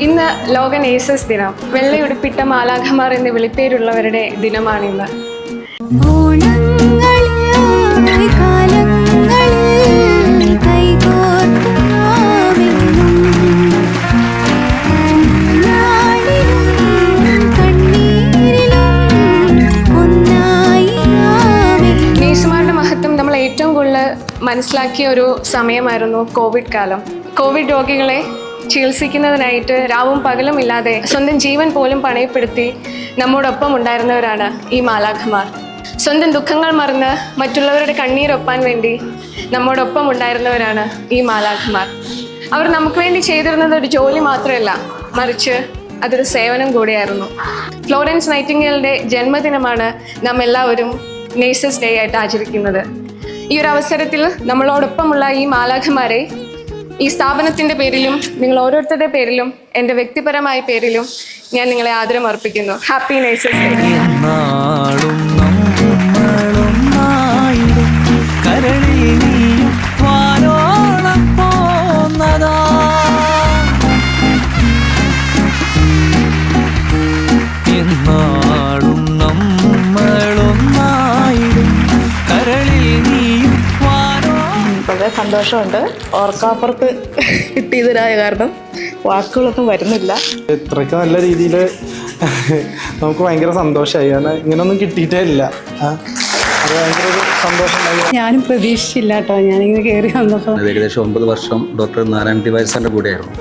ഇന്ന് ലോക നേഴ്സസ് ദിനം. വെള്ളയുടുപ്പിട്ട മാലാഖമാർ എന്ന് വിളിപ്പേരുള്ളവരുടെ ദിനമാണിന്ന്. ഏറ്റവും കൂടുതൽ മനസ്സിലാക്കിയ ഒരു സമയമായിരുന്നു കോവിഡ് കാലം. കോവിഡ് രോഗികളെ ചികിത്സിക്കുന്നതിനായിട്ട് രാവും പകലും ഇല്ലാതെ സ്വന്തം ജീവൻ പോലും പണയപ്പെടുത്തി നമ്മോടൊപ്പം ഉണ്ടായിരുന്നവരാണ് ഈ മാലാഖമാർ. സ്വന്തം ദുഃഖങ്ങൾ മറന്ന് മറ്റുള്ളവരുടെ കണ്ണീരൊപ്പാൻ വേണ്ടി നമ്മോടൊപ്പം ഉണ്ടായിരുന്നവരാണ് ഈ മാലാഖമാർ. അവർ നമുക്ക് വേണ്ടി ചെയ്തിരുന്നത് ഒരു ജോലി മാത്രമല്ല മറിച്ച് അതൊരു സേവനം കൂടിയായിരുന്നു. ഫ്ലോറൻസ് നൈറ്റിംഗേലിന്റെ ജന്മദിനമാണ് നാം എല്ലാവരും നേഴ്സസ് ഡേ ആയിട്ട് ആചരിക്കുന്നത്. ഈ ഒരു അവസരത്തിൽ നമ്മളോടൊപ്പമുള്ള ഈ മാലാഖമാരെ ഈ സ്ഥാപനത്തിന്റെ പേരിലും നിങ്ങൾ ഓരോരുത്തരുടെ പേരിലും എന്റെ വ്യക്തിപരമായ പേരിലും ഞാൻ നിങ്ങളെ ആദരം അർപ്പിക്കുന്നു ഹാപ്പി ഡേ വളരെ സന്തോഷമുണ്ട്. ഓർക്കാപ്പുറത്ത് കിട്ടിയതിനായ കാരണം വാക്കുകളൊന്നും വരുന്നില്ല. ഇത്രയ്ക്ക് നല്ല രീതിയിൽ നമുക്ക് ഭയങ്കര സന്തോഷമായി. കാരണം ഇങ്ങനൊന്നും കിട്ടിയിട്ടേ ഇല്ല. ഞാനും പ്രതീക്ഷിച്ചില്ല കേട്ടോ. ഞാനിങ്ങനെ കയറി വന്നപ്പോൾ ഏകദേശം ഒമ്പത് വർഷം ഡോക്ടർ നാരായണ തിവാരി സാറിന്റെ കൂടെയായിരുന്നു.